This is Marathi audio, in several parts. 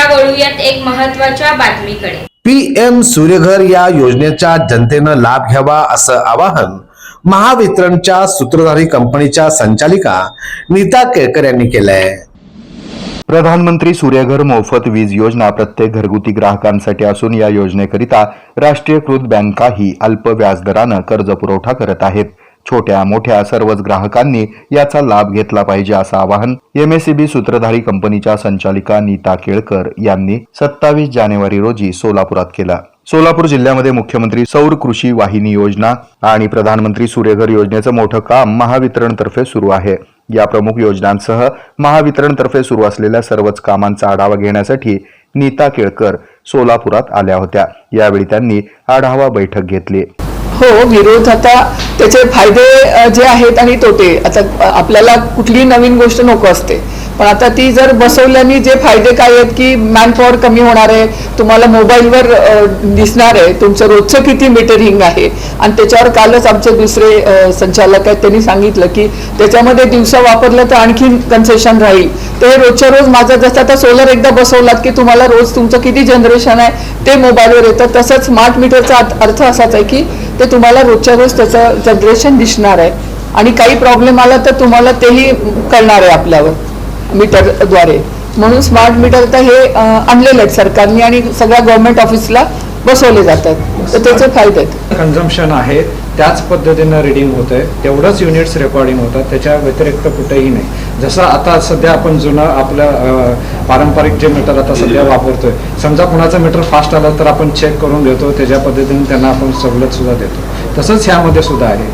आता वळूयात एक महत्त्वाच्या बातमीकडे. पी एम सूर्यघर या योजनेचा जनतेनं लाभ घ्यावा असं आवाहन महावितरणच्या सूत्रधारी कंपनीच्या संचालिका नीता केळकर यांनी केलंय. प्रधानमंत्री सूर्यघर मोफत वीज योजना प्रत्येक घरगुती ग्राहकांसाठी असून या योजनेकरिता राष्ट्रीयकृत बँकाही अल्प व्याजदरानं कर्ज पुरवठा करत आहेत. छोट्या मोठ्या सर्वच ग्राहकांनी याचा लाभ घेतला पाहिजे असं आवाहन एमएससीबी सूत्रधारी कंपनीच्या संचालिका नीता केळकर यांनी सत्तावीस जानेवारी रोजी सोलापुरात केलं. सोलापूर जिल्ह्यामध्ये मुख्यमंत्री सौर कृषी वाहिनी योजना आणि प्रधानमंत्री सूर्यघर योजनेचं मोठं काम महावितरणतर्फे सुरू आहे. या प्रमुख योजनांसह महावितरणतर्फे सुरू असलेल्या सर्वच कामांचा आढावा घेण्यासाठी नीता केळकर सोलापुरात आल्या होत्या. यावेळी त्यांनी आढावा बैठक घेतली. हो विरोध आता त्याचे फायदे जे आहेत आणि तोटे आता आपल्याला कुठली नवीन गोष्ट नको असते. पण आता ती जर बसवल्याने जे फायदे काय आहेत की मॅनपॉवर कमी होणार आहे तुम्हाला मोबाईलवर दिसणार आहे तुमचं रोजचं किती मीटरिंग आहे. आणि त्याच्यावर कालच आमचे दुसरे संचालक आहेत त्यांनी सांगितलं की त्याच्यामध्ये दिवसा वापरलं तर आणखीन कन्सेशन राहील. तर रोजच्या रोज माझं जसं आता सोलर एकदा बसवलात की तुम्हाला रोज तुमचं किती जनरेशन आहे ते मोबाईलवर येतं. तसंच स्मार्ट मीटरचा अर्थ असाच आहे की ते तुम्हाला रोजच्या रोज त्याचं जनरेशन दिसणार आहे. आणि काही प्रॉब्लेम आला तर तुम्हाला तेही कळणार आहे आपल्यावर मीटरद्वारे. म्हणून स्मार्ट मीटर तर हे आणलेले आहेत सरकारने आणि सगळ्या गव्हर्नमेंट ऑफिसला बसवले जातात. तर त्याचे फायदे आहेत. कन्झम्पशन आहे त्याच पद्धतीनं रिडिंग होत आहे तेवढंच युनिट्स रेकॉर्डिंग होतात त्याच्या व्यतिरिक्त कुठेही नाही. जसं आता सध्या आपण जुनं आपलं पारंपरिक जे मीटर आता सध्या वापरतोय समजा कुणाचं मीटर फास्ट आलं तर आपण चेक करून घेतो त्याच्या पद्धतीने त्यांना आपण सवलत सुद्धा देतो. तसंच ह्यामध्ये सुद्धा आहे.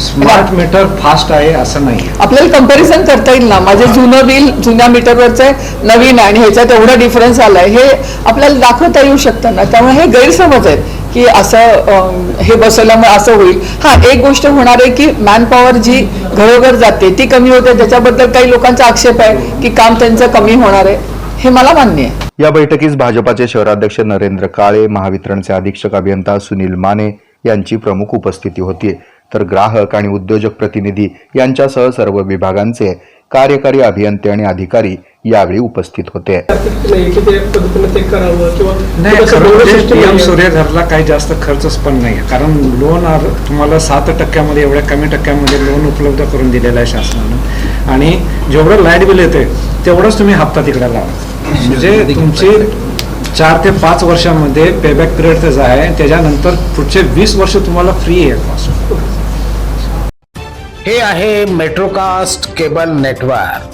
स्मार्ट मीटर फास्ट आहे असं नाही आपल्याला कंपॅरिझन करता येईल ना? माझे जुनं बिल जुन्या मीटरवरचं आहे, नवीन आहे आणि ह्याच्यात एवढा डिफरन्स आलाय हे आपल्याला दाखवता येऊ शकतं ना? त्यामुळे हे गैरसमज आहेत. की असं हे बसवल्यामुळे असं होईल. हा एक गोष्ट होणार आहे की मॅनपॉवर जी घरोघर जाते ती कमी होते. त्याच्याबद्दल काही लोकांचा आक्षेप आहे की काम त्यांचं कमी होणार आहे. हे मला मान्य आहे. या बैठकीस भाजपाचे शहराध्यक्ष नरेंद्र काळे महावितरणचे अधीक्षक अभियंता सुनील माने यांची प्रमुख उपस्थिती होती. तर ग्राहक आणि उद्योजक प्रतिनिधी यांच्यासह सर्व विभागांचे कार्यकारी अभियंते आणि अधिकारी यावेळी उपस्थित होते नाही. सूर्यघरला काही जास्त खर्चच पण नाही. कारण लोन आर- तुम्हाला सात टक्क्यामध्ये एवढ्या कमी टक्क्यामध्ये लोन उपलब्ध करून दिलेलं आहे शासनानं आणि जेवढं लाइट बिल येते तेवढंच तुम्ही हप्ता तिकडे लावा म्हणजे तुमची चार ते पाच वर्षामध्ये पेबॅक पिरियड त्याचा आहे त्याच्यानंतर पुढचे वीस वर्ष तुम्हाला फ्री आहे. हे आहे मेट्रोकास्ट केबल नेटवर्क